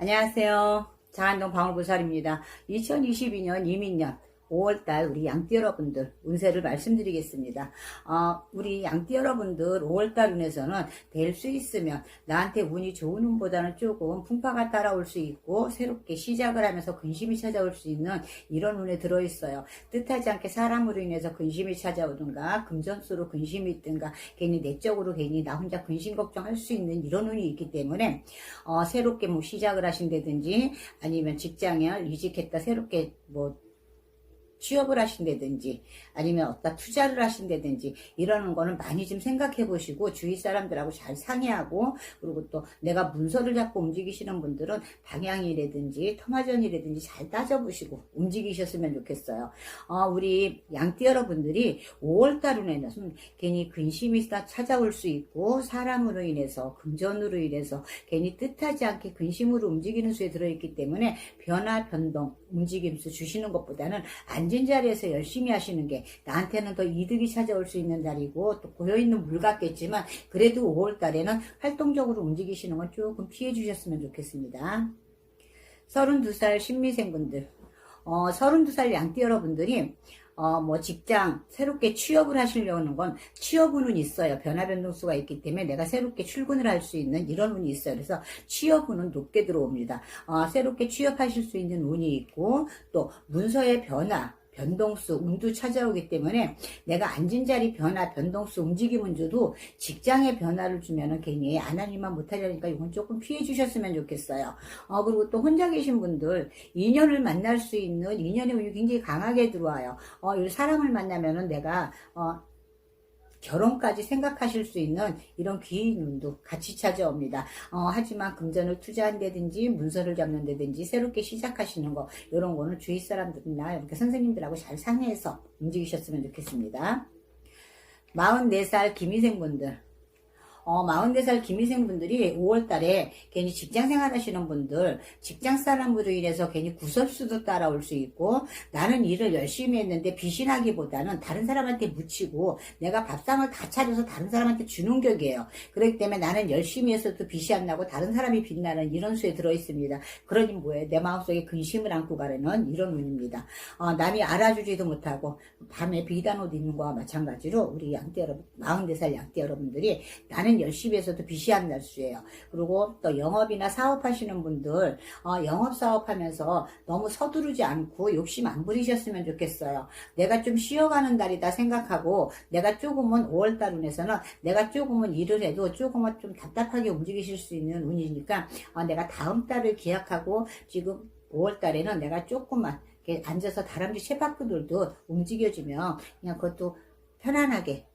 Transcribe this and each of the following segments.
안녕하세요. 장안동 방울보살입니다. 2022년 이민년 5월달 우리 양띠 여러분들 운세를 말씀드리겠습니다. 어, 우리 양띠 여러분들 5월달 운에서는 될 수 있으면 나한테 운이 좋은 운보다는 조금 풍파가 따라올 수 있고 새롭게 시작을 하면서 근심이 찾아올 수 있는 이런 운에 들어있어요. 뜻하지 않게 사람으로 인해서 근심이 찾아오든가 금전수로 근심이 있든가 괜히 내적으로 괜히 나 혼자 근심 걱정할 수 있는 이런 운이 있기 때문에 어, 새롭게 뭐 시작을 하신다든지 아니면 직장을 이직했다 새롭게 뭐 취업을 하신다든지 아니면 어디다 투자를 하신다든지 이러는 거는 많이 좀 생각해 보시고 주위 사람들하고 잘 상의하고 그리고 또 내가 문서를 잡고 움직이시는 분들은 방향이라든지 터마전이라든지 잘 따져보시고 움직이셨으면 좋겠어요. 어, 우리 양띠 여러분들이 5월달 운에는 괜히 근심이 다 찾아올 수 있고 사람으로 인해서 금전으로 인해서 괜히 뜻하지 않게 근심으로 움직이는 수에 들어있기 때문에 변화 변동 움직임수 주시는 것보다는 앉은 자리에서 열심히 하시는 게 나한테는 더 이득이 찾아올 수 있는 달이고 또 고여있는 물 같겠지만 그래도 5월 달에는 활동적으로 움직이시는 건 조금 피해 주셨으면 좋겠습니다. 32살 신미생분들 어, 32살 양띠 여러분들이 어, 뭐 직장 새롭게 취업을 하시려는 건 취업운은 있어요. 변화 변동수가 있기 때문에 내가 새롭게 출근을 할 수 있는 이런 운이 있어요. 그래서 취업운은 높게 들어옵니다. 어, 새롭게 취업하실 수 있는 운이 있고 또 문서의 변화 변동수, 운도 찾아오기 때문에 내가 앉은 자리 변화, 변동수, 움직임은 줘도 직장의 변화를 주면은 괜히 안 하니만 못하려니까 이건 조금 피해 주셨으면 좋겠어요. 어, 그리고 또 혼자 계신 분들, 인연을 만날 수 있는 인연의 운이 굉장히 강하게 들어와요. 어, 이 사람을 만나면은 내가, 어, 결혼까지 생각하실 수 있는 이런 귀인 운도 같이 찾아옵니다. 어, 하지만 금전을 투자한다든지 문서를 잡는다든지 새롭게 시작하시는 거 이런 거는 주위 사람들이나 이렇게 선생님들하고 잘 상의해서 움직이셨으면 좋겠습니다. 44살 김희생분들 어, 44살 김희생 분들이 5월 달에 괜히 직장 생활 하시는 분들, 직장 사람으로 인해서 괜히 구설수도 따라올 수 있고, 나는 일을 열심히 했는데 비신하기보다는 다른 사람한테 묻히고, 내가 밥상을 다 차려서 다른 사람한테 주는 격이에요. 그렇기 때문에 나는 열심히 해서도 빛이 안 나고 다른 사람이 빛나는 이런 수에 들어 있습니다. 그러니 뭐예요? 내 마음속에 근심을 안고 가려는 이런 운입니다. 어, 남이 알아주지도 못하고, 밤에 비단 옷 입는 거와 마찬가지로 우리 양띠 여러분, 44살 양띠 여러분들이 나는 열심히 해서도 빛이 안날 수예요. 그리고 또 영업이나 사업하시는 분들 어, 영업 사업하면서 너무 서두르지 않고 욕심 안 부리셨으면 좋겠어요. 내가 좀 쉬어가는 달이다 생각하고 내가 조금은 5월달 운에서는 내가 조금은 일을 해도 조금은 좀 답답하게 움직이실 수 있는 운이니까 어, 내가 다음 달을 기약하고 지금 5월 달에는 내가 조금만 앉아서 다람쥐 채바퀴들도 움직여주면 그냥 그것도 편안하게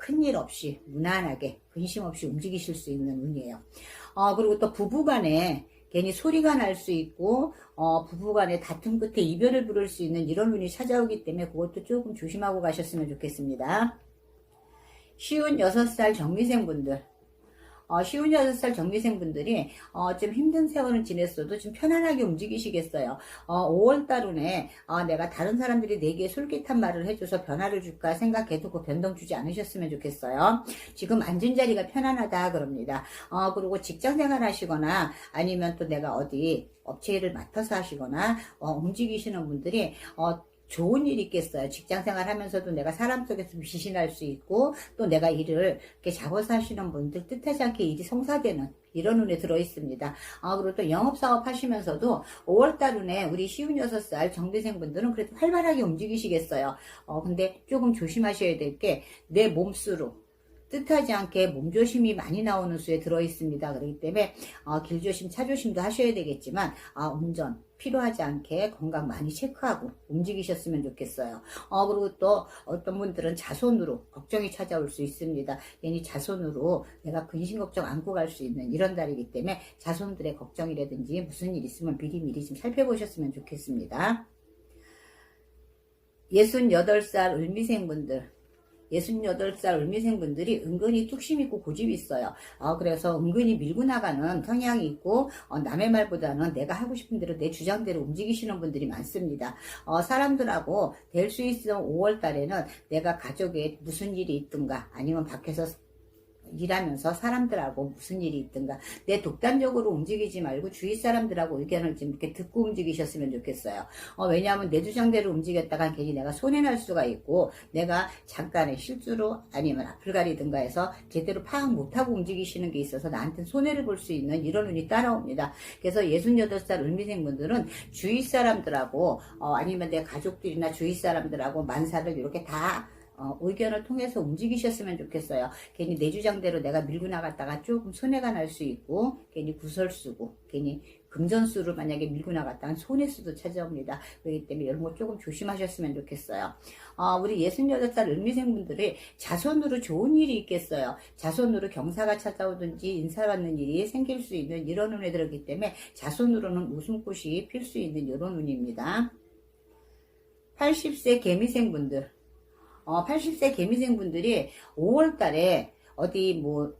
큰일 없이 무난하게 근심 없이 움직이실 수 있는 운이에요. 어, 그리고 또 부부간에 괜히 소리가 날 수 있고 어, 부부간에 다툼 끝에 이별을 부를 수 있는 이런 운이 찾아오기 때문에 그것도 조금 조심하고 가셨으면 좋겠습니다. 쉬운 6살 정미생 분들 어, 쉬운 6살 정미생분들이 어, 좀 힘든 세월을 지냈어도 좀 편안하게 움직이시겠어요. 어, 5월달 운에 어, 내가 다른 사람들이 내게 솔깃한 말을 해줘서 변화를 줄까 생각해도 그 변동 주지 않으셨으면 좋겠어요. 지금 앉은 자리가 편안하다 그럽니다. 어, 그리고 직장 생활 하시거나 아니면 또 내가 어디 업체를 맡아서 하시거나 어, 움직이시는 분들이 어, 좋은 일이 있겠어요. 직장 생활 하면서도 내가 사람 속에서 날수 있고, 또 내가 일을 이렇게 잡아서 하시는 분들 뜻하지 않게 일이 성사되는 이런 운에 들어 있습니다. 아, 그리고 또 영업사업 하시면서도 5월달 운에 우리 쉬운 6살 정대생 분들은 그래도 활발하게 움직이시겠어요. 어, 근데 조금 조심하셔야 될 게 내 몸수로 뜻하지 않게 몸조심이 많이 나오는 수에 들어 있습니다. 그렇기 때문에 어, 길조심, 차조심도 하셔야 되겠지만 아, 운전 필요하지 않게 건강 많이 체크하고 움직이셨으면 좋겠어요. 어, 그리고 또 어떤 분들은 자손으로 걱정이 찾아올 수 있습니다. 괜히 자손으로 내가 근심 걱정 안고 갈 수 있는 이런 달이기 때문에 자손들의 걱정이라든지 무슨 일 있으면 미리미리 좀 살펴보셨으면 좋겠습니다. 68살 을미생분들 68살 을미생분들이 은근히 뚝심 있고 고집이 있어요. 어, 그래서 은근히 밀고 나가는 성향이 있고, 어, 남의 말보다는 내가 하고 싶은 대로 내 주장대로 움직이시는 분들이 많습니다. 어, 사람들하고 될 수 있는 5월 달에는 내가 가족에 무슨 일이 있든가, 아니면 밖에서 일하면서 사람들하고 무슨 일이 있든가 내 독단적으로 움직이지 말고 주위 사람들하고 의견을 좀 이렇게 듣고 움직이셨으면 좋겠어요. 어, 왜냐하면 내 주장대로 움직였다가 괜히 내가 손해날 수가 있고 내가 잠깐의 실수로 아니면 앞을 가리든가 해서 제대로 파악 못하고 움직이시는 게 있어서 나한테 손해를 볼 수 있는 이런 운이 따라옵니다. 그래서 68살 을미생분들은 주위 사람들하고 어, 아니면 내 가족들이나 주위 사람들하고 만사를 이렇게 다 어, 의견을 통해서 움직이셨으면 좋겠어요. 괜히 내 주장대로 내가 밀고 나갔다가 조금 손해가 날 수 있고, 괜히 구설수고, 괜히 금전수를 만약에 밀고 나갔다가 손해수도 찾아옵니다. 그렇기 때문에 이런 거 조금 조심하셨으면 좋겠어요. 어, 우리 68살 을미생분들이 자손으로 좋은 일이 있겠어요. 자손으로 경사가 찾아오든지 인사받는 일이 생길 수 있는 이런 운에 들었기 때문에 자손으로는 웃음꽃이 필 수 있는 이런 운입니다. 80세 개미생분들. 어, 80세 개미생분들이 5월 달에 어디 뭐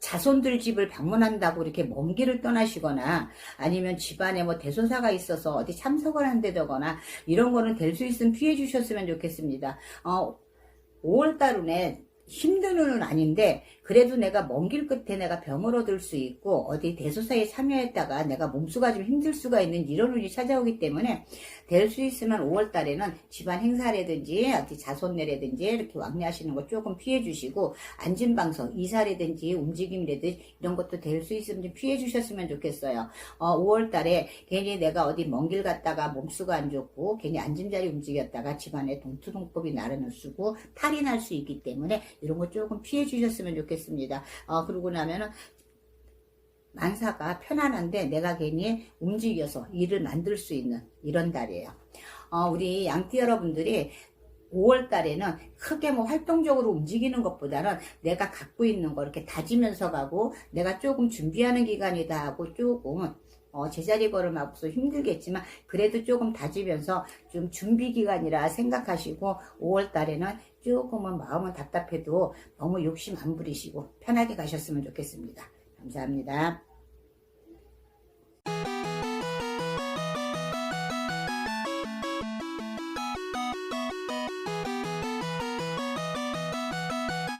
자손들 집을 방문한다고 이렇게 먼 길을 떠나시거나 아니면 집안에 뭐 대소사가 있어서 어디 참석을 한다거나 이런 거는 될 수 있으면 피해 주셨으면 좋겠습니다. 어, 5월 달운에 힘든 운은 아닌데 그래도 내가 먼 길 끝에 내가 병을 얻을 수 있고 어디 대소사에 참여했다가 내가 몸수가 좀 힘들 수가 있는 이런 운이 찾아오기 때문에 될 수 있으면 5월 달에는 집안 행사라든지 어디 자손내라든지 이렇게 왕래하시는 거 조금 피해 주시고 안진방송 이사라든지 움직임이라든지 이런 것도 될 수 있으면 좀 피해 주셨으면 좋겠어요. 어, 5월 달에 괜히 내가 어디 먼 길 갔다가 몸수가 안 좋고 괜히 앉은 자리 움직였다가 집안에 동투동법이 나르는 쓰고 탈이 날 수 있기 때문에 이런 거 조금 피해 주셨으면 좋겠습니다. 어, 그러고 나면은 만사가 편안한데 내가 괜히 움직여서 일을 만들 수 있는 이런 달이에요. 어, 우리 양띠 여러분들이 5월 달에는 크게 뭐 활동적으로 움직이는 것보다는 내가 갖고 있는 거 이렇게 다지면서 가고 내가 조금 준비하는 기간이다 하고 조금 어, 제자리 걸음하고서 힘들겠지만 그래도 조금 다지면서 좀 준비 기간이라 생각하시고 5월 달에는 조금은 마음은 답답해도 너무 욕심 안 부리시고 편하게 가셨으면 좋겠습니다. 감사합니다.